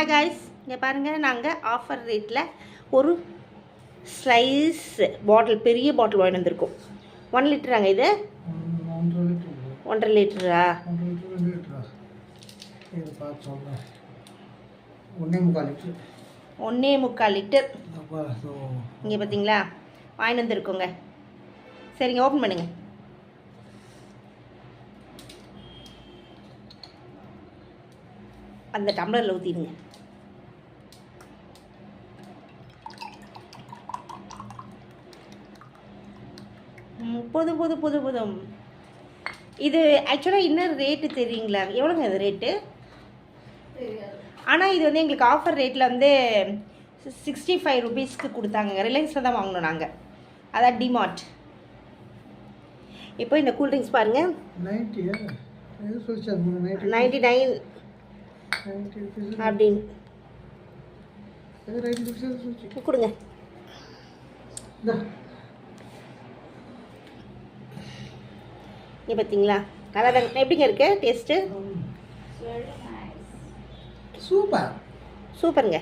Guys இங்கே பாருங்கள் நாங்கள் ஆஃபர் ரேட்டில் ஒரு ஸ்லைஸ் பாட்டில் பெரிய பாட்டில் வாங்கி வந்திருக்கோம். ஒன் லிட்டராங்க இது? ஒன்றரை லிட்டரா ஒன்னே ஒன்றே முக்கால் லிட்டர் இங்கே பார்த்தீங்களா வாங்கி வந்திருக்கோங்க. சரிங்க ஓப்பன் பண்ணுங்கள் அந்த டம்ளரில் ஊற்றிடுங்க ம், போதும் போதும் போதும் இது ஆக்சுவலாக இன்னும் ரேட்டு தெரியுங்களா? எவ்வளோங்க இது ரேட்டு ஆனால் இது வந்து எங்களுக்கு ஆஃபர் ரேட்டில் வந்து சிக்ஸ்டி ஃபைவ் ருபீஸ்க்கு கொடுத்தாங்க. ரிலையன்ஸில் தான் வாங்கினோம் நாங்கள் அதான் டிமார்ட் இப்போ இந்த கூல்ட்ரிங்க்ஸ் பாருங்கள் நைன்ட்டி நைன்டி நைன் அப்படின்னு. கொடுங்க. இங்கே பார்த்தீங்களா நல்லா தான் எப்படிங்க இருக்குது டேஸ்ட்டு சூப்பர் சூப்பருங்க